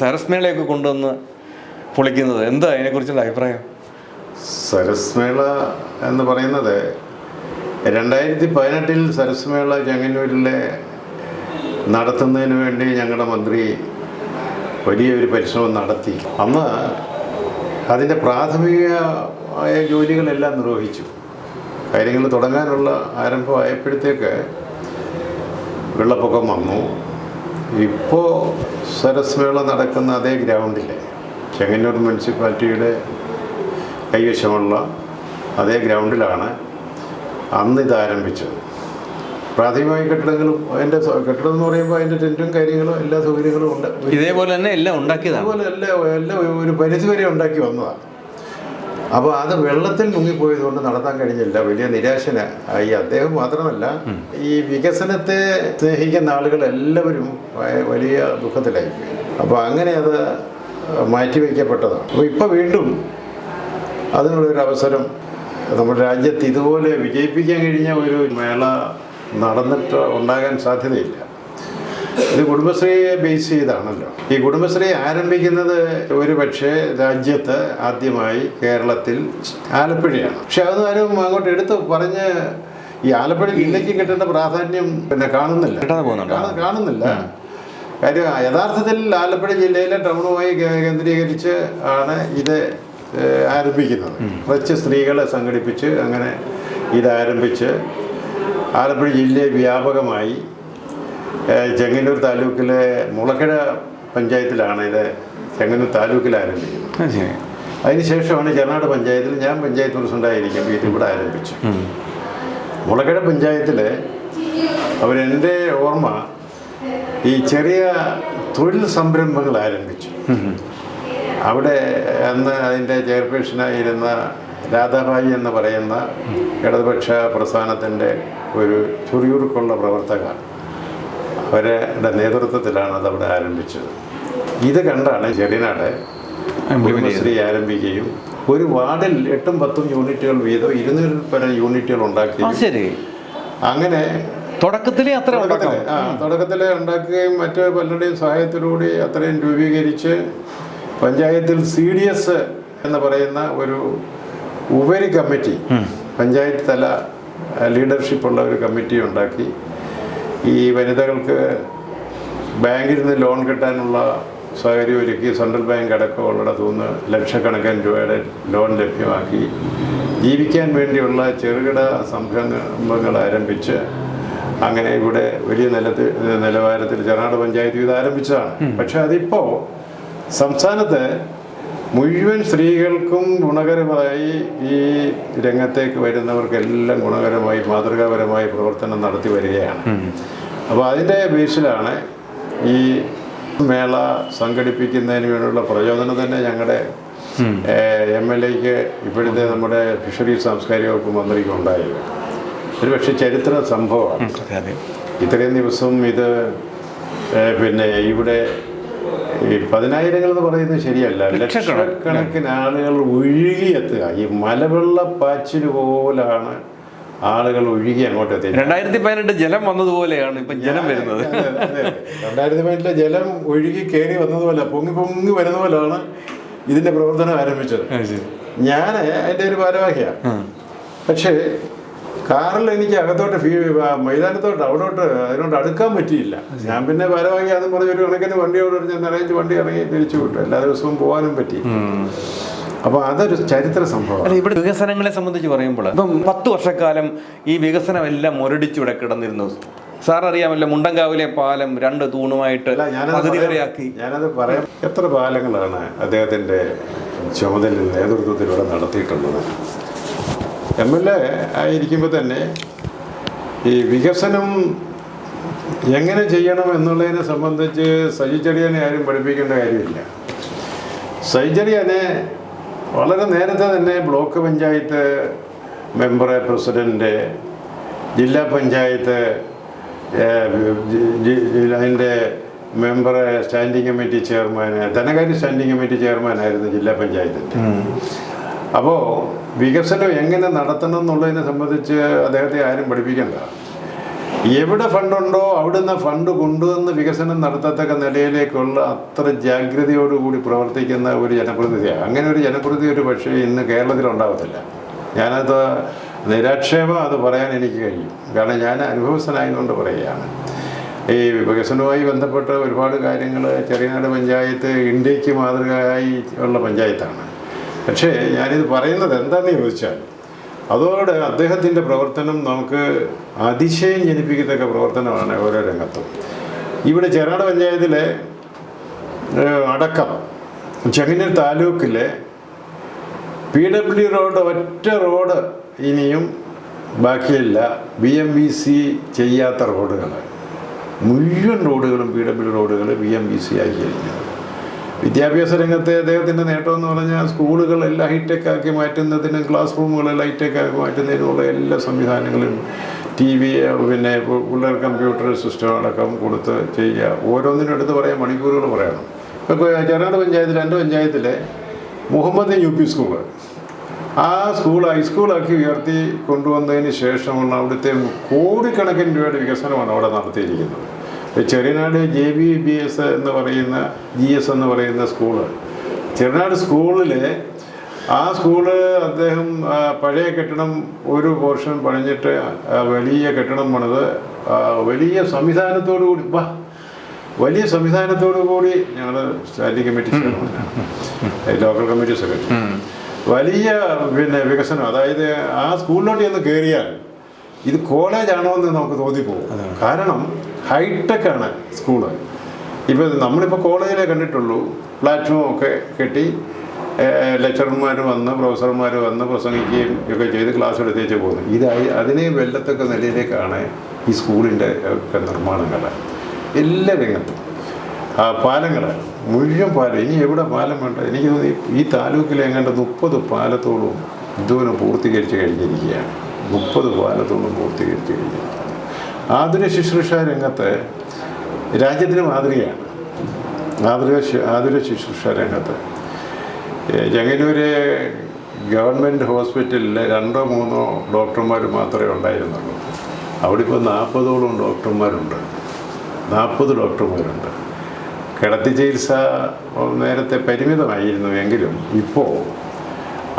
സരസ്മേളയൊക്കെ കൊണ്ടുവന്ന് പൊളിക്കുന്നത്. എന്താ അതിനെക്കുറിച്ചുള്ള അഭിപ്രായം? സരസ്മേള എന്ന് പറയുന്നത് രണ്ടായിരത്തി പതിനെട്ടിൽ സരസ്മേള ചെങ്ങന്നൂരിലെ നടത്തുന്നതിന് വേണ്ടി ഞങ്ങളുടെ മന്ത്രി വലിയൊരു പരിശ്രമം നടത്തി. അന്ന് അതിന്റെ പ്രാഥമികമായ ജോലികളെല്ലാം നിർവഹിച്ചു. കാര്യങ്ങൾ തുടങ്ങാനുള്ള ആരംഭമായപ്പോഴത്തേക്ക് വെള്ളപ്പൊക്കം വന്നു. ഇപ്പോൾ സരസ്വേള നടക്കുന്ന അതേ ഗ്രൗണ്ടിൽ ചെങ്ങന്നൂർ മുനിസിപ്പാലിറ്റിയുടെ കൈവശമുള്ള അതേ ഗ്രൗണ്ടിലാണ് അന്ന് ഇത് ആരംഭിച്ചത്. പ്രാഥമികമായ കെട്ടിടങ്ങളും അതിന്റെ കെട്ടിടം എന്ന് പറയുമ്പോൾ അതിന്റെ ടെന്റും കാര്യങ്ങളും എല്ലാ സൗകര്യങ്ങളും ഉണ്ട്. ഇതേപോലെ തന്നെ എല്ലാം ഉണ്ടാക്കിയതാണ്. അതുപോലെ എല്ലാം എല്ലാം ഒരു പരിധി വരെ ഉണ്ടാക്കി വന്നതാണ്. അപ്പോൾ അത് വെള്ളത്തിൽ മുങ്ങിപ്പോയതുകൊണ്ട് നടത്താൻ കഴിഞ്ഞില്ല. വലിയ നിരാശന ഈ അദ്ദേഹം മാത്രമല്ല ഈ വികസനത്തെ സ്നേഹിക്കുന്ന ആളുകൾ എല്ലാവരും വലിയ ദുഃഖത്തിലായിപ്പോയി അപ്പോൾ അങ്ങനെ അത് മാറ്റിവെക്കപ്പെട്ടതാണ്. അപ്പോൾ ഇപ്പോൾ വീണ്ടും അതിനുള്ളൊരു അവസരം നമ്മുടെ രാജ്യത്ത് ഇതുപോലെ വിജയിപ്പിക്കാൻ കഴിഞ്ഞ ഒരു മേള നടന്നിട്ട് ഉണ്ടാകാൻ സാധ്യതയില്ല. ഇത് കുടുംബശ്രീയെ ബേസ് ചെയ്താണല്ലോ. ഈ കുടുംബശ്രീ ആരംഭിക്കുന്നത് ഒരു പക്ഷേ രാജ്യത്ത് ആദ്യമായി കേരളത്തിൽ ആലപ്പുഴയാണ്. പക്ഷെ അത് ആരും അങ്ങോട്ട് എടുത്ത് പറഞ്ഞ് ഈ ആലപ്പുഴ ജില്ലയ്ക്ക് കിട്ടേണ്ട പ്രാധാന്യം പിന്നെ കാണുന്നില്ല. കാണുന്നില്ല. കാര്യം യഥാർത്ഥത്തിൽ ആലപ്പുഴ ജില്ലയിലെ ടൗണുമായി കേന്ദ്രീകരിച്ച് ആണ് ഇത് ആരംഭിക്കുന്നത്. കുറച്ച് സ്ത്രീകളെ സംഘടിപ്പിച്ച് അങ്ങനെ ഇത് ആരംഭിച്ച് ആലപ്പുഴ ജില്ലയെ വ്യാപകമായി ചെങ്ങന്നൂർ താലൂക്കിലെ മുളക്കര പഞ്ചായത്തിലാണ് ഇത് ചെങ്ങന്നൂർ താലൂക്കിൽ ആരംഭിക്കുന്നത് അതിനുശേഷമാണ് ചെറുനാട് പഞ്ചായത്തിൽ ഞാൻ പഞ്ചായത്ത് പ്രസിഡന്റായിരിക്കും ഇത് ഇവിടെ ആരംഭിച്ചു മുളക്കിഴ മുളക്കര പഞ്ചായത്തിൽ അവരെന്റെ ഓർമ്മ ഈ ചെറിയ തൊഴിൽ സംരംഭങ്ങൾ ആരംഭിച്ചു. അവിടെ അന്ന് അതിന്റെ ചെയർപേഴ്സണായിരുന്ന രാധാബായി എന്ന് പറയുന്ന ഇടതുപക്ഷ പ്രസ്ഥാനത്തിന്റെ ഒരു ചുറിയുറുക്കുള്ള പ്രവർത്തക അവരുടെ നേതൃത്വത്തിലാണ് അത് അവിടെ ആരംഭിച്ചത്. ഇത് കണ്ടാണ് ചെറിയനാട് കുടുംബശ്രീ ആരംഭിക്കുകയും ഒരു വാർഡിൽ എട്ടും പത്തും യൂണിറ്റുകൾ വീതം ഇരുന്നൂറിൽ പരം യൂണിറ്റുകൾ ഉണ്ടാക്കി ശരി. അങ്ങനെ തുടക്കത്തിലേ അത്ര തുടക്കത്തിലെ ഉണ്ടാക്കാം. ഉണ്ടാക്കുകയും മറ്റ് പലരുടെയും സഹായത്തിലൂടെ അത്രയും രൂപീകരിച്ച് പഞ്ചായത്തിൽ സി ഡി എസ് എന്ന് പറയുന്ന ഒരു ഉപരി കമ്മിറ്റി പഞ്ചായത്ത് തല ലീഡർഷിപ്പുള്ള ഒരു കമ്മിറ്റി ഉണ്ടാക്കി. ഈ വനിതകൾക്ക് ബാങ്കിൽ നിന്ന് ലോൺ കിട്ടാനുള്ള സൗകര്യം ഒരുക്കി സെൻട്രൽ ബാങ്ക് അടക്കമുള്ളിടത്തു നിന്ന് ലക്ഷക്കണക്കിന് രൂപയുടെ ലോൺ ലഭ്യമാക്കി. ജീവിക്കാൻ വേണ്ടിയുള്ള ചെറുകിട സംരംഭങ്ങൾ ആരംഭിച്ച് അങ്ങനെ ഇവിടെ വലിയ നിലത്തിൽ നിലവാരത്തിൽ ചെറുനാട് പഞ്ചായത്ത് ഇത് ആരംഭിച്ചതാണ്. പക്ഷെ അതിപ്പോൾ സംസ്ഥാനത്ത് മുഴുവൻ സ്ത്രീകൾക്കും ഗുണകരമായി ഈ രംഗത്തേക്ക് വരുന്നവർക്കെല്ലാം ഗുണകരമായി മാതൃകാപരമായി പ്രവർത്തനം നടത്തി വരികയാണ്. അപ്പോൾ അതിന്റെ ബേസിലാണ് ഈ മേള സംഘടിപ്പിക്കുന്നതിന് വേണ്ടിയുള്ള പ്രചോദനം തന്നെ ഞങ്ങളുടെ എം എൽ എക്ക് ഇപ്പോഴത്തെ നമ്മുടെ ഫിഷറീസ് സാംസ്കാരിക വകുപ്പ് മന്ത്രിക്ക് ഉണ്ടായത്. ഒരു പക്ഷേ ചരിത്ര സംഭവമാണ്. ഇത്രയും ദിവസം ഇത് പിന്നെ ഇവിടെ ഈ പതിനായിരങ്ങൾ എന്ന് പറയുന്നത് ശരിയല്ല. ലക്ഷക്കണക്കിന്. ആളുകൾ ഒഴുകിയെത്തുക. ഈ മലവെള്ള പാച്ചിന് പോലാണ് ആളുകൾ ഒഴുകി അങ്ങോട്ട് എത്തി രണ്ടായിരത്തി പതിനെട്ട് ജലം വന്നതുപോലെയാണ് ഇപ്പൊ ജലം വരുന്നത്. രണ്ടായിരത്തി പതിനെട്ടിലെ ജലം ഒഴുകി കയറി വന്നതുപോലെ പൊങ്ങി പൊങ്ങി വരുന്ന പോലെയാണ് ഇതിന്റെ പ്രവർത്തനം ആരംഭിച്ചത്. ഞാൻ അതിന്റെ ഒരു ഭാരവാഹിയാണ്. പക്ഷേ കാറിൽ എനിക്ക് അകത്തോട്ട് ഫീ മൈതാനത്തോട്ട് അവിടോട്ട് അതിനോട് അടുക്കാൻ പറ്റിയില്ല. ഞാൻ പിന്നെ പരമാവധി അതും പറഞ്ഞ ഒരു കണക്കിന് വണ്ടി അവിടെ ഞാൻ നിറയിച്ച് വണ്ടി ഇറങ്ങി തിരിച്ചു വിട്ടു. എല്ലാ ദിവസവും പോകാനും പറ്റി. അപ്പൊ അതൊരു ചരിത്ര സംഭവം ഇവിടെ വികസനങ്ങളെ സംബന്ധിച്ച് പറയുമ്പോൾ ഇപ്പം പത്ത് വർഷക്കാലം ഈ വികസനം എല്ലാം മുരടിച്ചിവിടെ കിടന്നിരുന്നു. സാർ അറിയാമല്ലോ മുണ്ടങ്കാവിലെ പാലം രണ്ട് തൂണുമായിട്ട് പകുതി വരെയാക്കി. ഞാനത് പറയാം. എത്ര പാലങ്ങളാണ് അദ്ദേഹത്തിന്റെ ചുമതലയിൽ നേതൃത്വത്തിലൂടെ നടത്തിയിട്ടുള്ളത്? എം എൽ എ ആയിരിക്കുമ്പോൾ തന്നെ ഈ വികസനം എങ്ങനെ ചെയ്യണം എന്നുള്ളതിനെ സംബന്ധിച്ച് സജിച്ചെടിയനെ ആരും പഠിപ്പിക്കേണ്ട കാര്യമില്ല. സജിച്ചെടിയനെ വളരെ നേരത്തെ തന്നെ ബ്ലോക്ക് പഞ്ചായത്ത് മെമ്പർ പ്രസിഡന്റ് ജില്ലാ പഞ്ചായത്ത് അതിന്റെ മെമ്പർ സ്റ്റാൻഡിംഗ് കമ്മിറ്റി ചെയർമാൻ ധനകാര്യ സ്റ്റാൻഡിംഗ് കമ്മിറ്റി ചെയർമാനായിരുന്നു ജില്ലാ പഞ്ചായത്തിന്റെ അപ്പോൾ വികസനം എങ്ങനെ നടത്തണം എന്നുള്ളതിനെ സംബന്ധിച്ച് അദ്ദേഹത്തെ ആരും പഠിപ്പിക്കണ്ട. എവിടെ ഫണ്ടുണ്ടോ അവിടുന്ന് ഫണ്ട് കൊണ്ടുവന്ന് വികസനം നടത്തത്തക്ക നിലയിലേക്കുള്ള അത്ര ജാഗ്രതയോടുകൂടി പ്രവർത്തിക്കുന്ന ഒരു ജനപ്രതിനിധിയാണ്. അങ്ങനെ ഒരു ജനപ്രതി ഒരു പക്ഷേ ഇന്ന് കേരളത്തിൽ ഉണ്ടാകത്തില്ല ഞാനത് നിരാക്ഷേപം അത് പറയാൻ എനിക്ക് കഴിയും. കാരണം ഞാൻ അനുഭവസ്ഥനായതുകൊണ്ട് പറയുകയാണ്. ഈ വികസനവുമായി ബന്ധപ്പെട്ട ഒരുപാട് കാര്യങ്ങൾ ചെറിയനാട് പഞ്ചായത്ത് ഇന്ത്യയ്ക്ക് മാതൃകയായി ഉള്ള പഞ്ചായത്താണ്. പക്ഷേ ഞാനിത് പറയുന്നത് എന്താണെന്ന് ചോദിച്ചാൽ അതോടെ അദ്ദേഹത്തിന്റെ പ്രവർത്തനം നമുക്ക് അതിശയം ജനിപ്പിക്കത്തക്ക പ്രവർത്തനമാണ് ഓരോ രംഗത്തും. ഇവിടെ ചെറാട് പഞ്ചായത്തിലെ അടക്കം ചെങ്ങന്നൂർ താലൂക്കിലെ പി ഡബ്ല്യു റോഡ് ഒറ്റ റോഡ് ഇനിയും ബാക്കിയല്ല. ബി എം ബി സി ചെയ്യാത്ത റോഡുകൾ മുഴുവൻ റോഡുകളും പി ഡബ്ല്യു റോഡുകൾ ബി എം ബി സി ആക്കി കഴിഞ്ഞു. വിദ്യാഭ്യാസ രംഗത്തെ അദ്ദേഹത്തിന്റെ നേട്ടം എന്ന് പറഞ്ഞാൽ സ്കൂളുകളെല്ലാം ഹൈടെക് ആക്കി മാറ്റുന്നതിനും ക്ലാസ് റൂമുകളെല്ലാം ഹൈടെക് ആക്കി മാറ്റുന്നതിനുള്ള എല്ലാ സംവിധാനങ്ങളും ടി വി പിന്നെ പിള്ളേർ കമ്പ്യൂട്ടർ സിസ്റ്റം അടക്കം കൊടുത്ത് ചെയ്യുക. ഓരോന്നിനും എടുത്ത് പറയാൻ മണിക്കൂറുകൾ പറയണം. ഇപ്പോൾ ചെറാട് പഞ്ചായത്തിൽ എന്റെ പഞ്ചായത്തിലെ മുഹമ്മദ് യു പി സ്കൂൾ. ആ സ്കൂൾ ഹൈസ്കൂളാക്കി ഉയർത്തി കൊണ്ടുവന്നതിന് ശേഷമുള്ള അവിടുത്തെ കോടിക്കണക്കിന് രൂപയുടെ വികസനമാണ് അവിടെ നടത്തിയിരിക്കുന്നത്. Cheriyanad J B B S എന്ന് പറയുന്ന ജി എസ് എന്ന് പറയുന്ന സ്കൂൾ. ചെറുനാട് സ്കൂളിൽ ആ സ്കൂൾ അദ്ദേഹം പഴയ കെട്ടിടം ഒരു പോർഷൻ പണിഞ്ഞിട്ട് വലിയ കെട്ടിടം പണിത്. വലിയ സംവിധാനത്തോടു കൂടി വാ വലിയ സംവിധാനത്തോടു കൂടി ഞങ്ങൾ standing committee local committee secretary. വലിയ പിന്നെ വികസനം. അതായത് ആ സ്കൂളിലോട്ട് ചെന്ന് കയറിയാൽ ഇത് കോളേജാണോ എന്ന് നമുക്ക് തോന്നിപ്പോകും. കാരണം ഹൈടെക് ആണ് സ്കൂൾ. ഇപ്പോൾ നമ്മളിപ്പോൾ കോളേജിലെ കണ്ടിട്ടുള്ളൂ പ്ലാറ്റ്ഫോം ഒക്കെ കെട്ടി ലെക്ചർമാർ വന്ന് പ്രൊഫസർമാർ വന്ന് പ്രസംഗിക്കുകയും ഒക്കെ ചെയ്ത് ക്ലാസ് എടുത്തേച്ച് പോകുന്നു. ഇതായി അതിനെ വെല്ലത്തക്ക നിലയിലേക്കാണ് ഈ സ്കൂളിന്റെ ഒക്കെ നിർമ്മാണങ്ങൾ എല്ലാ രംഗത്തും. ആ പാലങ്ങൾ മുഴുവൻ പാലം. ഇനി എവിടെ പാലം വേണ്ട? എനിക്ക് തോന്നി ഈ താലൂക്കിൽ എങ്ങാണ്ട് മുപ്പത് പാലത്തോളം ഇതുവരെ പൂർത്തീകരിച്ച് കഴിഞ്ഞിരിക്കുകയാണ്. മുപ്പത് പാലത്തോളം പൂർത്തീകരിച്ച് കഴിഞ്ഞിരിക്കുകയാണ്. ആതുര ശുശ്രൂഷ രംഗത്ത് രാജ്യത്തിന് മാതൃകയാണ്. ആധുനിക ആധുനിക ശുശ്രൂഷ രംഗത്ത്. ഏഹ് ചെങ്ങന്നൂര് ഗവൺമെന്റ് ഹോസ്പിറ്റലിൽ രണ്ടോ മൂന്നോ ഡോക്ടർമാർ മാത്രമേ ഉണ്ടായിരുന്നുള്ളൂ. അവിടെ ഇപ്പോൾ നാൽപ്പതോളം ഡോക്ടർമാരുണ്ട്. നാൽപ്പത് ഡോക്ടർമാരുണ്ട്. കിടത്തി ചികിത്സ നേരത്തെ പരിമിതമായിരുന്നു എങ്കിലും ഇപ്പോൾ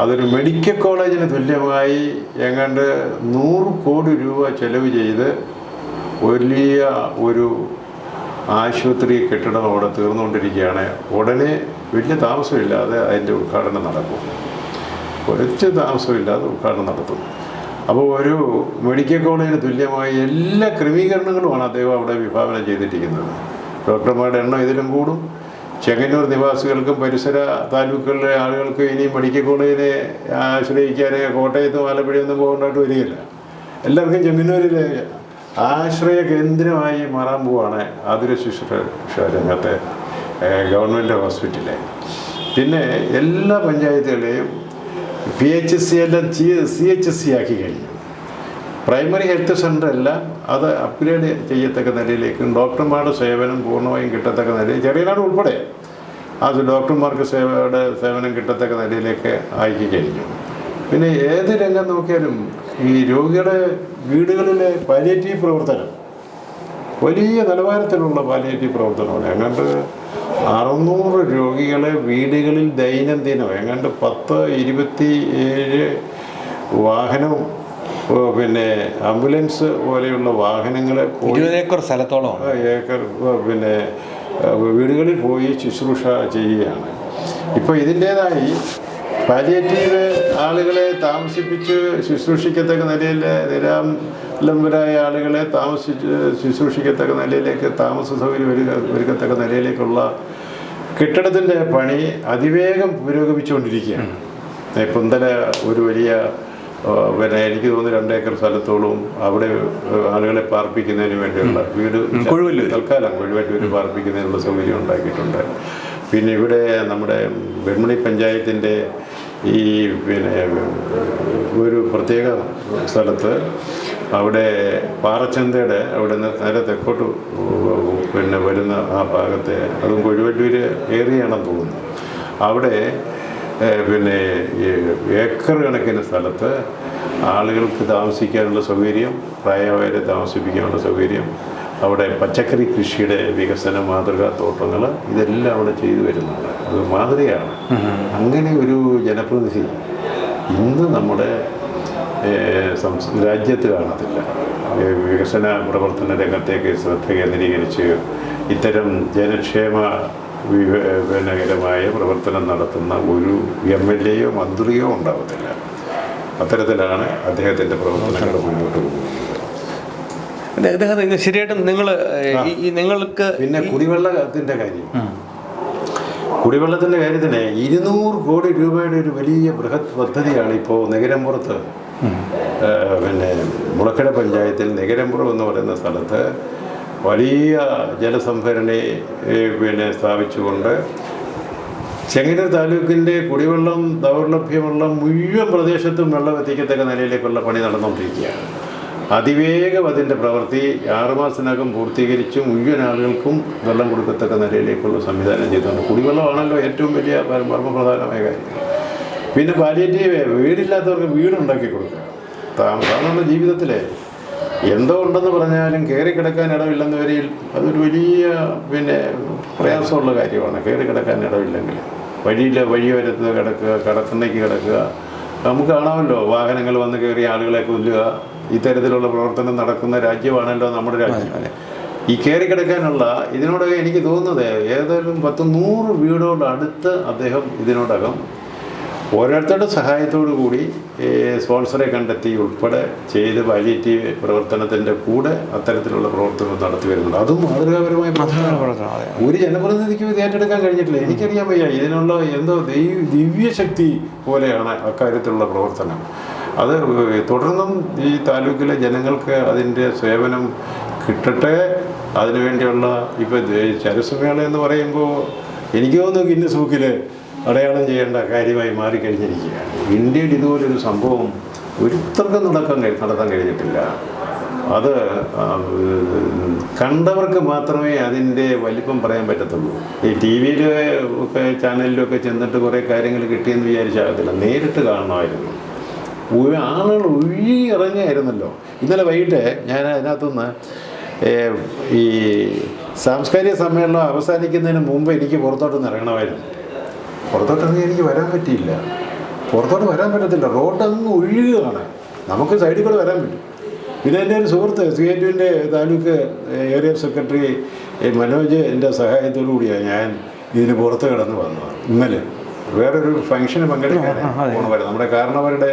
അതൊരു മെഡിക്കൽ കോളേജിന് തുല്യമായി എങ്ങാണ്ട് നൂറ് കോടി രൂപ ചെലവ് ചെയ്ത് വലിയ ഒരു ആശുപത്രി കെട്ടിടം അവിടെ തീർന്നുകൊണ്ടിരിക്കുകയാണ്. ഉടനെ വലിയ താമസമില്ലാതെ അതിന്റെ ഉദ്ഘാടനം നടക്കും. കുറച്ച് താമസമില്ലാതെ ഉദ്ഘാടനം നടത്തും. അപ്പോൾ ഒരു മെഡിക്കൽ കോളേജിന് തുല്യമായ എല്ലാ ക്രമീകരണങ്ങളുമാണ് അദ്ദേഹം അവിടെ വിഭാവനം ചെയ്തിരിക്കുന്നത്. ഡോക്ടർമാരുടെ എണ്ണം ഇതിലും കൂടും. ചെങ്ങന്നൂർ നിവാസികൾക്കും പരിസര താലൂക്കുകളിലെ ആളുകൾക്കും ഇനി മെഡിക്കൽ കോളേജിനെ ആശ്രയിക്കാൻ കോട്ടയത്തും ആലപ്പുഴയൊന്നും പോകേണ്ടതായിട്ട് വരികയില്ല. എല്ലാവർക്കും ചെങ്ങന്നൂരിലെ ആശ്രയ കേന്ദ്രമായി മാറാൻ പോവാണ് ആതുര ശുശ്രൂഷ രംഗത്തെ ഗവൺമെന്റ് ഹോസ്പിറ്റൽ. പിന്നെ എല്ലാ പഞ്ചായത്തുകളെയും പി എച്ച് സി എല്ലാം സി എച്ച് സി ആക്കി കഴിഞ്ഞു. പ്രൈമറി ഹെൽത്ത് സെന്റർ എല്ലാം അത് അപ്ഗ്രേഡ് ചെയ്യത്തക്ക നിലയിലേക്കും ഡോക്ടർമാരുടെ സേവനം പൂർണമായും കിട്ടത്തക്ക നിലയിൽ ചെറിയനാട് ഉൾപ്പെടെ അത് ഡോക്ടർമാർക്ക് സേവയുടെ സേവനം കിട്ടത്തക്ക നിലയിലേക്ക് ആക്കി കഴിഞ്ഞു. പിന്നെ ഏത് രംഗം നോക്കിയാലും ഈ രോഗികളെ വീടുകളിലെ പാലിയേറ്റീവ് പ്രവർത്തനം വലിയ നിലവാരത്തിലുള്ള പാലിയേറ്റീവ് പ്രവർത്തനമാണ്. എങ്ങാണ്ട് അറുന്നൂറ് രോഗികളെ വീടുകളിൽ ദൈനംദിനം എങ്ങാണ്ട് പത്ത് ഇരുപത്തി ഏഴ് വാഹനം പിന്നെ ആംബുലൻസ് പോലെയുള്ള വാഹനങ്ങളെ ഏക്കർ സ്ഥലത്തോളം. ഏക്കർ പിന്നെ വീടുകളിൽ പോയി ശുശ്രൂഷ ചെയ്യുകയാണ്. ഇപ്പോൾ ഇതിന്റേതായി പാലിയേറ്റീവ് ആളുകളെ താമസിപ്പിച്ച് ശുശ്രൂഷിക്കത്തക്ക നിലയിൽ നിരാലംബരായ ആളുകളെ താമസിച്ച് ശുശ്രൂഷിക്കത്തക്ക നിലയിലേക്ക് താമസ സൗകര്യം ഒരുക്ക ഒരുക്കത്തക്ക നിലയിലേക്കുള്ള കെട്ടിടത്തിന്റെ പണി അതിവേഗം പുരോഗമിച്ചുകൊണ്ടിരിക്കുകയാണ്. ഇപ്പം ഇന്നലെ ഒരു വലിയ പിന്നെ എനിക്ക് തോന്നുന്നു രണ്ടേക്കർ സ്ഥലത്തോളം അവിടെ ആളുകളെ പാർപ്പിക്കുന്നതിന് വേണ്ടിയുള്ള വീട് കൊഴുവല്ലൂർ. തൽക്കാലം കൊഴുവല്ലൂർ പാർപ്പിക്കുന്നതിനുള്ള സൗകര്യം ഉണ്ടാക്കിയിട്ടുണ്ട്. പിന്നെ ഇവിടെ നമ്മുടെ വെൺമണി പഞ്ചായത്തിന്റെ ഈ പിന്നെ ഒരു പ്രത്യേക സ്ഥലത്ത് അവിടെ പാറച്ചന്തയുടെ അവിടെ നിന്ന് നേരെ തെക്കോട്ട് പിന്നെ വരുന്ന ആ ഭാഗത്തെ അതും കൊഴുവല്ലൂർ ഏറിയാണെന്ന് തോന്നുന്നു. അവിടെ പിന്നെ ഏക്കർ കണക്കിന് സ്ഥലത്ത് ആളുകൾക്ക് താമസിക്കാനുള്ള സൗകര്യം പ്രായമായവരെ താമസിപ്പിക്കാനുള്ള സൗകര്യം അവിടെ പച്ചക്കറി കൃഷിയുടെ വികസന മാതൃകാ തോട്ടങ്ങൾ ഇതെല്ലാം അവിടെ ചെയ്തു വരുന്നുണ്ട്. അത് മാതൃകയാണ്. അങ്ങനെ ഒരു ജനപ്രതിനിധി ഇന്ന് നമ്മുടെ രാജ്യത്ത് കാണത്തില്ല. വികസന പ്രവർത്തന രംഗത്തേക്ക് ശ്രദ്ധ കേന്ദ്രീകരിച്ച് ഇത്തരം ജനക്ഷേമ വിവേനകരമായ പ്രവർത്തനം നടത്തുന്ന ഒരു എം എൽ എയോ മന്ത്രിയോ ഉണ്ടാവത്തില്ല. അത്തരത്തിലാണ് അദ്ദേഹത്തിന്റെ പ്രവർത്തനങ്ങൾ മുന്നോട്ട് പോകുന്നത്. അദ്ദേഹം ശരിയായിട്ടും നിങ്ങൾ ഈ നിങ്ങൾക്ക് പിന്നെ കുടിവെള്ളത്തിന്റെ കാര്യം. കുടിവെള്ളത്തിന്റെ കാര്യത്തിന് ഇരുന്നൂറ് കോടി രൂപയുടെ ഒരു വലിയ ബൃഹത് പദ്ധതിയാണ് ഇപ്പോൾ നഗരമ്പുറത്ത് പിന്നെ മുളക്കട പഞ്ചായത്തിൽ നഗരമ്പുറം എന്ന് പറയുന്ന സ്ഥലത്ത് വലിയ ജലസംഭരണി പിന്നെ സ്ഥാപിച്ചുകൊണ്ട് ചെങ്ങന്നൂർ താലൂക്കിന്റെ കുടിവെള്ളം ദൗർലഭ്യമുള്ള മുഴുവൻ പ്രദേശത്തും വെള്ളം എത്തിക്കത്തക്ക നിലയിലേക്കുള്ള പണി നടന്നുകൊണ്ടിരിക്കുകയാണ്. അതിവേഗം അതിന്റെ പ്രവൃത്തി ആറുമാസത്തിനകം പൂർത്തീകരിച്ച്. മുഴുവൻ ആളുകൾക്കും വെള്ളം കൊടുക്കത്തക്ക നിലയിലേക്കുള്ള സംവിധാനം ചെയ്തിട്ടുണ്ട് കുടിവെള്ളമാണല്ലോ ഏറ്റവും വലിയ പര- പരമപ്രധാനമായ കാര്യം. പിന്നെ പാലിയേറ്റീവ് വീടില്ലാത്തവർക്ക് വീടുണ്ടാക്കി കൊടുക്കുക. സാധാരണ ജീവിതത്തിലെ എന്തോ ഉണ്ടെന്ന് പറഞ്ഞാലും കയറി കിടക്കാൻ ഇടമില്ലെന്ന് വരിയിൽ അതൊരു വലിയ പിന്നെ പ്രയാസമുള്ള കാര്യമാണ്. കയറി കിടക്കാൻ ഇടമില്ലെങ്കിൽ വഴിയിൽ വഴിയോരത്ത് കിടക്കുക കടക്കണ്ണയ്ക്ക് കിടക്കുക. നമുക്ക് കാണാമല്ലോ വാഹനങ്ങൾ വന്ന് കയറി ആളുകളെ കൊല്ലുക. ഇത്തരത്തിലുള്ള പ്രവർത്തനം നടക്കുന്ന രാജ്യമാണല്ലോ നമ്മുടെ രാജ്യം. ഈ കയറി കിടക്കാനുള്ള ഇതിനോട് എനിക്ക് തോന്നുന്നത് ഏതായാലും പത്ത് നൂറ് വീടോട് അടുത്ത് അദ്ദേഹം ഇതിനോടകം ഓരോരുത്തരുടെ സഹായത്തോടു കൂടി സ്പോൺസറെ കണ്ടെത്തി ഉൾപ്പെടെ ചെയ്ത് പാലിയേറ്റീവ് പ്രവർത്തനത്തിന്റെ കൂടെ അത്തരത്തിലുള്ള പ്രവർത്തനം നടത്തി വരുന്നുണ്ട്. അതും മാതൃകാപരമായ പ്രവർത്തനമാണ് ഒരു ജനപ്രതിനിധിക്കും ഇത് ഏറ്റെടുക്കാൻ കഴിഞ്ഞിട്ടില്ല. എനിക്കറിയാൻ വയ്യ. ഇതിനുള്ള എന്തോ ദൈവ ദിവ്യശക്തി പോലെയാണ് അക്കാര്യത്തിലുള്ള പ്രവർത്തനം. അത് തുടർന്നും ഈ താലൂക്കിലെ ജനങ്ങൾക്ക് അതിന്റെ സേവനം കിട്ടട്ടെ. അതിനുവേണ്ടിയുള്ള ഇപ്പോൾ ചരസ്മേള എന്ന് പറയുമ്പോൾ എനിക്ക് തോന്നുന്നു ഗിന്നസ് ബുക്കിൽ അടയാളം ചെയ്യേണ്ട കാര്യമായി മാറിക്കഴിഞ്ഞിരിക്കുകയാണ്. ഇന്ത്യയിൽ ഇതുപോലൊരു സംഭവം ഒരുത്തർക്കും നടക്കാൻ നടത്താൻ കഴിഞ്ഞിട്ടില്ല. അത് കണ്ടവർക്ക് മാത്രമേ അതിന്റെ വലിപ്പം പറയാൻ പറ്റത്തുള്ളൂ. ഈ ടി വിയിൽ ഒക്കെ ചെന്നിട്ട് കുറേ കാര്യങ്ങൾ കിട്ടിയെന്ന് വിചാരിച്ചാകത്തില്ല നേരിട്ട് കാണണമായിരുന്നു. ആളുകൾ ഒഴുകി ഇറങ്ങിയായിരുന്നല്ലോ ഇന്നലെ വൈകിട്ട് ഞാൻ അതിനകത്തുനിന്ന് ഈ സാംസ്കാരിക സമ്മേളനം അവസാനിക്കുന്നതിന് മുമ്പ് എനിക്ക് പുറത്തോട്ടൊന്ന് ഇറങ്ങണമായിരുന്നു. പുറത്തോട്ടിറങ്ങി എനിക്ക് വരാൻ പറ്റിയില്ല. പുറത്തോട്ട് വരാൻ പറ്റത്തില്ല. റോഡങ്ങ് ഒഴുകുകയാണ് നമുക്ക് സൈഡിൽ കൂടെ വരാൻ പറ്റും. പിന്നെ എന്റെ ഒരു സുഹൃത്ത് സി എ ടുവിന്റെ താലൂക്ക് ഏരിയ സെക്രട്ടറി മനോജ് എന്റെ സഹായത്തോടു കൂടിയാണ് ഞാൻ ഇതിന് പുറത്ത് കിടന്ന് വന്നത് ഇന്നലെ. വേറൊരു ഫംഗ്ഷന് പങ്കെടുക്കാൻ നമ്മുടെ കാരണവരുടെ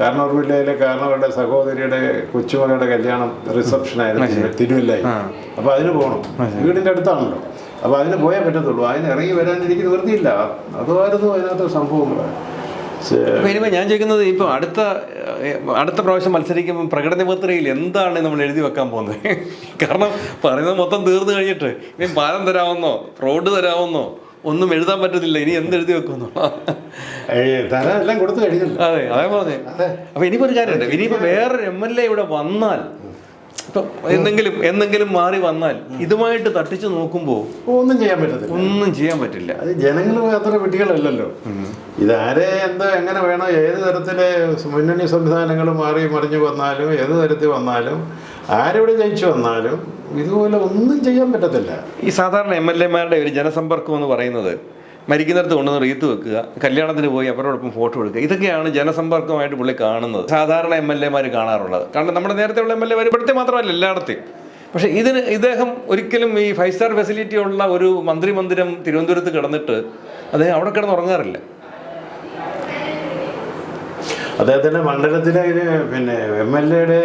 കാരണവർ പിള്ളയിലെ കാരണവരുടെ സഹോദരിയുടെ കൊച്ചുമകളുടെ കല്യാണം റിസപ്ഷൻ ആയിരുന്നു തിരുവല്ലായി. അപ്പോൾ അതിന് പോകണം വീടിന്റെ അടുത്താണല്ലോ. അപ്പോൾ അതിന് പോയേ പറ്റത്തുള്ളൂ. അതിന് ഇറങ്ങി വരാൻ എനിക്ക് നിവൃത്തിയില്ല. അതുമായിരുന്നു അതിനകത്ത് സംഭവങ്ങൾ ഞാൻ ചോദിക്കുന്നത് ഇപ്പൊ അടുത്ത അടുത്ത പ്രാവശ്യം മത്സരിക്കുമ്പോൾ പ്രകടന പത്രികയിൽ എന്താണ് നമ്മൾ എഴുതി വെക്കാൻ പോകുന്നത്? കാരണം പറയുന്നത് മൊത്തം തീർന്നു കഴിഞ്ഞിട്ട്. ഇനി പാലം തരാമെന്നോ റോഡ് തരാമെന്നോ ഒന്നും എഴുതാൻ പറ്റത്തില്ല. ഇനി എന്ത് എഴുതി എല്ലാം കൊടുത്തു കഴിഞ്ഞല്ലോ. അതെ അതേ പറഞ്ഞേ. അപ്പൊ ഇനിയിപ്പോ ഒരു കാര്യമുണ്ട്. ഇനിയിപ്പോ വേറൊരു എം എൽ എ ഇവിടെ വന്നാൽ ഇപ്പൊ എന്തെങ്കിലും എന്തെങ്കിലും മാറി വന്നാൽ ഇതുമായിട്ട് തട്ടിച്ചു നോക്കുമ്പോ ഒന്നും ചെയ്യാൻ പറ്റത്തില്ല. ഒന്നും ചെയ്യാൻ പറ്റില്ല. അത് ജനങ്ങൾ അത്ര വിട്ടികളല്ലല്ലോ ഇതാരെ എന്തോ എങ്ങനെ വേണോ ഏത് തരത്തിലെ മുന്നണി സംവിധാനങ്ങൾ മാറി മറിഞ്ഞു വന്നാലും ഏത് തരത്തിൽ വന്നാലും ആരിവിടെ ജയിച്ചു വന്നാലും ഇതുപോലെ ഒന്നും ചെയ്യാൻ പറ്റത്തില്ല. ഈ സാധാരണ എം എൽ എമാരുടെ ഒരു ജനസമ്പർക്കം എന്ന് പറയുന്നത് മരിക്കുന്നിടത്ത് കൊണ്ടുവന്ന് റീത്ത് വെക്കുക കല്യാണത്തിന് പോയി അവരോടൊപ്പം ഫോട്ടോ എടുക്കുക ഇതൊക്കെയാണ് ജനസമ്പർക്കമായിട്ട് പുള്ളി കാണുന്നത്. സാധാരണ എം എൽ എമാർ കാണാറുള്ളത്. കാരണം നമ്മുടെ നേരത്തെ ഉള്ള എം എൽ എമാർ ഇവിടുത്തെ മാത്രമല്ല എല്ലായിടത്തെയും. പക്ഷേ ഇതിന് ഇദ്ദേഹം ഒരിക്കലും ഈ ഫൈവ് സ്റ്റാർ ഫെസിലിറ്റി ഉള്ള ഒരു മന്ത്രി മന്ദിരം തിരുവനന്തപുരത്ത് കിടന്നിട്ട് അദ്ദേഹം അവിടെ കിടന്ന് ഉറങ്ങാറില്ല. അദ്ദേഹത്തിന്റെ മണ്ഡലത്തിലെ പിന്നെ എം എൽ എയുടെ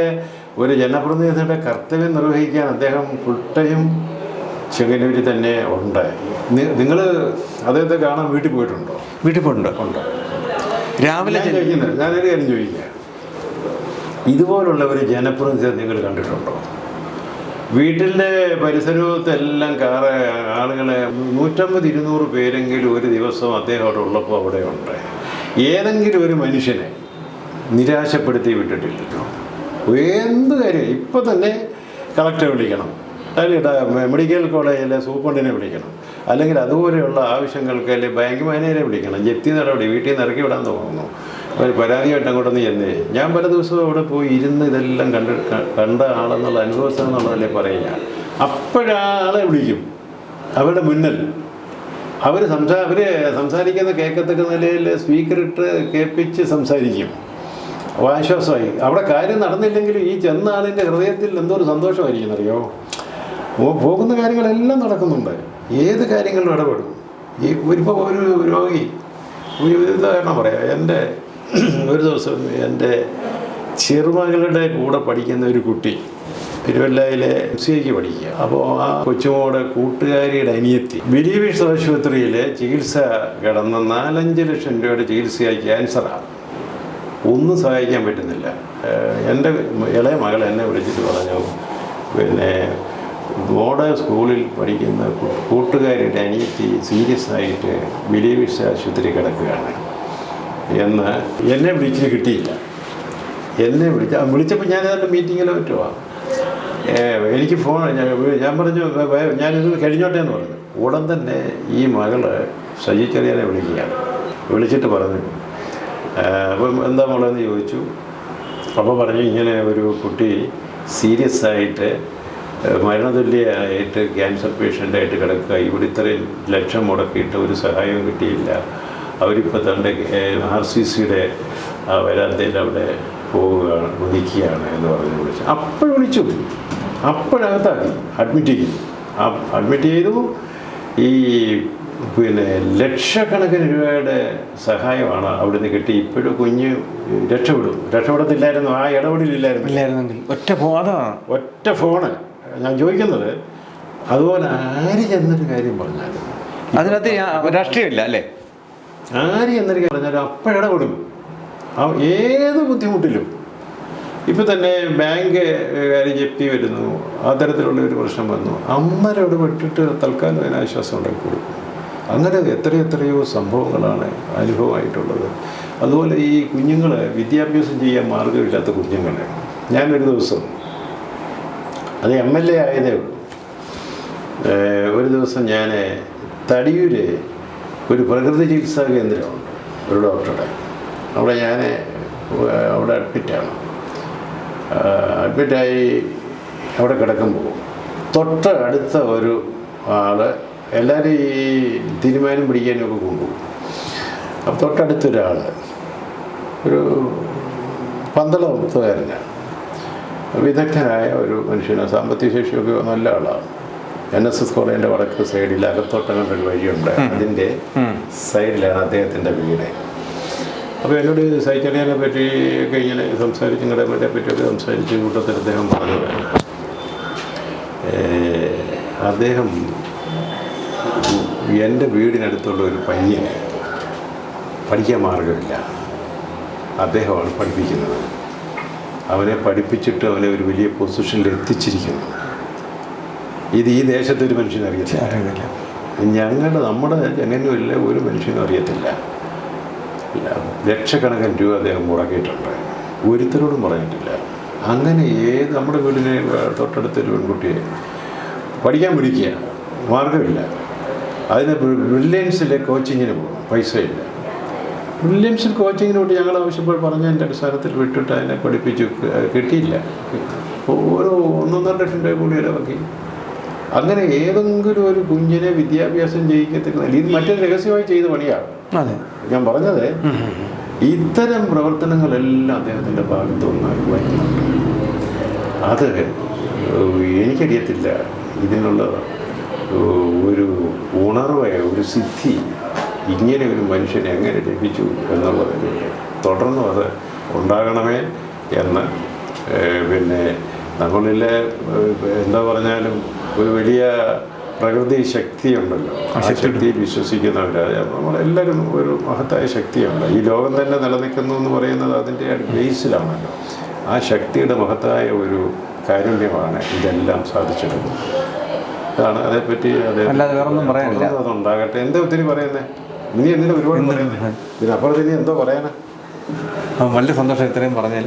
ഒരു ജനപ്രതിനിധിയുടെ കർത്തവ്യം നിർവഹിക്കാൻ അദ്ദേഹം ഫുൾ ടൈം ചെങ്ങന്നൂരിൽ തന്നെ ഉണ്ട്. നിങ്ങൾ അദ്ദേഹത്തെ കാണാൻ വീട്ടിൽ പോയിട്ടുണ്ടോ? വീട്ടിൽ പോയിട്ടുണ്ട്. ഉണ്ട്. രാവിലെ ചോദിക്കുന്നത് ഞാനൊരു കാര്യം ചോദിക്കാം. ഇതുപോലുള്ള ഒരു ജനപ്രതിനിധി നിങ്ങൾ കണ്ടിട്ടുണ്ടോ? വീട്ടിന്റെ പരിസരത്തെല്ലാം കാറ ആളുകളെ നൂറ്റമ്പത് ഇരുന്നൂറ് പേരെങ്കിലും ഒരു ദിവസം അദ്ദേഹം അവിടെ ഉള്ളപ്പോൾ അവിടെ ഉണ്ട്. ഏതെങ്കിലും ഒരു മനുഷ്യനെ നിരാശപ്പെടുത്തി വിട്ടിട്ടില്ലല്ലോ. എന്ത് കാര്യം? ഇപ്പം തന്നെ കളക്ടറെ വിളിക്കണം. അല്ലെങ്കിൽ മെഡിക്കൽ കോളേജിലെ സൂപ്രണ്ടിനെ വിളിക്കണം. അല്ലെങ്കിൽ അതുപോലെയുള്ള ആവശ്യങ്ങൾക്ക് അല്ലെങ്കിൽ ബാങ്ക് മാനേജരെ വിളിക്കണം. ജപ്തി നടപടി വീട്ടിൽ നിന്ന് ഇറക്കി വിടാൻ തോന്നുന്നു. ഒരു പരാതിയായിട്ട് അങ്ങോട്ടൊന്ന് ചെന്നേ. ഞാൻ പല ദിവസവും അവിടെ പോയി ഇരുന്ന് ഇതെല്ലാം കണ്ട് കണ്ട ആളെന്നുള്ള അനുഭവസ്ഥ എന്നുള്ളതല്ലേ പറയുക. അപ്പോഴാളെ വിളിക്കും. അവരുടെ മുന്നിൽ. അവർ സംസാ അവർ സംസാരിക്കുന്ന കേൾക്കത്തക്ക നിലയിൽ സ്പീക്കർ ഇട്ട് കേൾപ്പിച്ച് സംസാരിക്കും. ആശ്വാസമായി അവിടെ കാര്യം നടന്നില്ലെങ്കിലും ഈ ചെന്ന ആളിന്റെ ഹൃദയത്തിൽ എന്തോ ഒരു സന്തോഷമായിരിക്കും അറിയോ? പോകുന്ന കാര്യങ്ങളെല്ലാം നടക്കുന്നുണ്ട്. ഏത് കാര്യങ്ങളിലും ഇടപെടും. ഈ ഇപ്പോൾ ഒരു രോഗി ഒരു ഉദാഹരണം പറയാം. എന്റെ ഒരു ദിവസം എന്റെ ചെറുമകളുടെ കൂടെ പഠിക്കുന്ന ഒരു കുട്ടി തിരുവല്ലയിലെ എം സി പഠിക്കുക. അപ്പോൾ ആ കൊച്ചുമോടെ കൂട്ടുകാരിയുടെ അനിയത്തി ബിലീവേഴ്സ് ആശുപത്രിയിലെ ചികിത്സ കിടന്ന നാലഞ്ച് ലക്ഷം രൂപയുടെ ചികിത്സയായി ക്യാൻസറാണ്. ഒന്നും സഹായിക്കാൻ പറ്റുന്നില്ല. എന്റെ ഇളയ മകൾ എന്നെ വിളിച്ചിട്ട് പറഞ്ഞു പിന്നെ ബോർഡ് സ്കൂളിൽ പഠിക്കുന്ന കൂട്ടുകാരുടെ അനിയത്തി സീരിയസ് ആയിട്ട് ബിലീവിഷ ആശുപത്രി കിടക്കുകയാണ്. എന്ന് എന്നെ വിളിച്ചിട്ട് കിട്ടിയില്ല. എന്നെ വിളിച്ച വിളിച്ചപ്പോൾ ഞാൻ ഏതാണ്ട് മീറ്റിങ്ങിലോ പറ്റുമോ എനിക്ക് ഫോൺ ഞാൻ പറഞ്ഞു "വേ- വേ- ഞാനിത് കഴിഞ്ഞോട്ടെ എന്ന് പറഞ്ഞു. ഉടൻ തന്നെ ഈ മകൾ സജി ചെറിയനെ വിളിക്കുകയാണ്. വിളിച്ചിട്ട് പറഞ്ഞു "ആ, അപ്പം എന്താ മോളെന്ന് ചോദിച്ചു. അപ്പോൾ പറഞ്ഞു ഇങ്ങനെ ഒരു കുട്ടി സീരിയസ് ആയിട്ട് മരണതുല്യമായിട്ട് ക്യാൻസർ പേഷ്യന്റായിട്ട് കിടക്കുക. ഇവിടെ ഇത്രയും ലക്ഷം മുടക്കിയിട്ട് ഒരു സഹായവും കിട്ടിയില്ല. അവരിപ്പോൾ തന്റെ ആർ സി സിയുടെ വരാന്തയിൽ അവിടെ പോവുകയാണ് നിൽക്കുകയാണ് എന്ന് പറഞ്ഞ് വിളിച്ചു. അപ്പോൾ വിളിച്ചു. അപ്പോഴകത്താക്കി അഡ്മിറ്റ് ചെയ്തു. അഡ്മിറ്റ് ചെയ്തു. ഈ പിന്നെ ലക്ഷക്കണക്കിന് രൂപയുടെ സഹായമാണ് അവിടുന്ന് കിട്ടി. ഇപ്പോഴും കുഞ്ഞ് രക്ഷപ്പെടും. രക്ഷപ്പെടത്തില്ലായിരുന്നു. ആ ഇടപെടലില്ലായിരുന്നു. ഇല്ലായിരുന്നെങ്കിൽ ഒറ്റ പോതാ ഒറ്റ ഫോണ്. ഞാൻ ചോദിക്കുന്നത് അതുപോലെ ആര് എന്നൊരു കാര്യം പറഞ്ഞാലും അതിനകത്ത് രാഷ്ട്രീയമില്ല അല്ലേ? ആര് എന്നൊരു കാര്യം പറഞ്ഞാലും അപ്പോഴിടപെടും ആ ഏത് ബുദ്ധിമുട്ടിലും. ഇപ്പം തന്നെ ബാങ്ക് കാര്യം ജപ്തി വരുന്നു. അത്തരത്തിലുള്ള ഒരു പ്രശ്നം വന്നു. അമ്മരോട് പെട്ടിട്ട് തൽക്കാലം അതിനാശ്വാസം ഉണ്ടാക്കി കൊടുക്കും അങ്ങനെ എത്ര എത്രയോ സംഭവങ്ങളാണ് അനുഭവമായിട്ടുള്ളത്. അതുപോലെ ഈ കുഞ്ഞുങ്ങൾ വിദ്യാഭ്യാസം ചെയ്യാൻ മാർഗമില്ലാത്ത ഞാൻ ഞാനൊരു ദിവസം അത് എം എൽ എ ആയതേ ഉള്ളൂ. ഒരു ദിവസം ഞാൻ തടിയൂര് ഒരു പ്രകൃതി ചികിത്സാ കേന്ദ്രമുണ്ട്. ഒരു ഡോക്ടറുടെ. അവിടെ ഞാൻ അവിടെ അഡ്മിറ്റാണ്. അഡ്മിറ്റായി അവിടെ കിടക്കുമ്പോൾ തൊട്ട് അടുത്ത ഒരു ആൾ എല്ലാവരും ഈ തീരുമാനം പിടിക്കാനൊക്കെ കൊണ്ടുപോകും അപ്പം തൊട്ടടുത്തൊരാൾ ഒരു പന്തളത്തുകാരനാണ് വിദഗ്ധനായ ഒരു മനുഷ്യനാണ് സാമ്പത്തിക ശേഷിയൊക്കെ നല്ല ആളാണ് എൻ എസ് എസ് കോളേജിന്റെ വടക്ക് സൈഡിൽ അകത്തോട്ടം ഒരു വഴിയുണ്ട് അതിന്റെ സൈഡിലാണ് അദ്ദേഹത്തിന്റെ വീട്. അപ്പോൾ എന്നോട് സൈക്കിളിനെ പറ്റി ഒക്കെ ഇങ്ങനെ സംസാരിച്ച് മറ്റേ പറ്റിയൊക്കെ സംസാരിച്ച് കൂട്ടത്തിൽ അദ്ദേഹം പറഞ്ഞു അദ്ദേഹം എന്റെ വീടിനടുത്തുള്ള ഒരു പയ്യനെ പഠിക്കാൻ മാർഗമില്ല അദ്ദേഹമാണ് പഠിപ്പിക്കുന്നത്. അവനെ പഠിപ്പിച്ചിട്ട് അവനെ ഒരു വലിയ പൊസിഷനിൽ എത്തിച്ചിരിക്കുന്നു. ഇത് ഈ ദേശത്തെ ഒരു മനുഷ്യനെ അറിയത്തില്ല. ഞങ്ങളുടെ നമ്മുടെ ജനനുമില്ല ഒരു മനുഷ്യനും അറിയത്തില്ല. ലക്ഷക്കണക്കിന് രൂപ അദ്ദേഹം മുടക്കിയിട്ടുണ്ട്. ഒരുത്തരോടും പറഞ്ഞിട്ടില്ല. അങ്ങനെ ഏത് നമ്മുടെ വീടിനെ തൊട്ടടുത്തൊരു പെൺകുട്ടിയെ പഠിക്കാൻ പിടിക്കുക മാർഗമില്ല അതിന് ബ്രില്യൻസിലെ കോച്ചിങ്ങിന് പോകും പൈസയില്ല. ഇല്ല വില്യംസിൽ കോച്ചിങ്ങിന് വേണ്ടി ഞങ്ങൾ ആവശ്യപ്പോൾ പറഞ്ഞതിന്റെ അടിസ്ഥാനത്തിൽ വിട്ടിട്ട് അതിനെ പഠിപ്പിച്ചു. കിട്ടിയില്ല. ഓരോ ഒന്നൊന്നര ലക്ഷം രൂപ കൂടി ഇടവാക്കി അങ്ങനെ ഏതെങ്കിലും ഒരു കുഞ്ഞിനെ വിദ്യാഭ്യാസം ചെയ്യിക്കത്തില്ല ഇത് മറ്റൊരു രഹസ്യമായി ചെയ്ത പണിയാണ്. അതെ. ഞാൻ പറഞ്ഞത് ഇത്തരം പ്രവർത്തനങ്ങളെല്ലാം അദ്ദേഹത്തിന്റെ ഭാഗത്തു നിന്ന് വരുന്നുണ്ട് അത് എനിക്കറിയത്തില്ല. ഇതിനുള്ള ഒരു ഉണർവ് ഒരു സിദ്ധി ഇങ്ങനെ ഒരു മനുഷ്യനെ എങ്ങനെ ലഭിച്ചു എന്നുള്ളത് തുടർന്നും അത് ഉണ്ടാകണമേ എന്ന് പിന്നെ നമ്മളിലെ എന്താ പറഞ്ഞാലും ഒരു വലിയ പ്രകൃതി ശക്തിയുണ്ടല്ലോ. ആ ശക്തിയിൽ വിശ്വസിക്കുന്നവരായ നമ്മളെല്ലാവരും ഒരു മഹത്തായ ശക്തിയുണ്ട്. ഈ ലോകം തന്നെ നിലനിൽക്കുന്നു എന്ന് പറയുന്നത് അതിന്റെ ബേസിലാണല്ലോ. ആ ശക്തിയുടെ മഹത്തായ ഒരു കാരുണ്യമാണ് ഇതെല്ലാം സാധിച്ചെടുക്കുന്നത് അതാണ് അതേപ്പറ്റി അല്ലാതെ വേറൊന്നും പറയാനില്ല. അതുണ്ടാകട്ടെ. എന്താ ഒത്തിരി പറയുന്നേ? നീ എന്തിനാ ഒരുപാട് പറയുന്നത് ഇതിനപ്പുറത്ത് ഇനി എന്തോ പറയാനാ? വലിയ സന്തോഷം ഇത്രയും പറഞ്ഞാൽ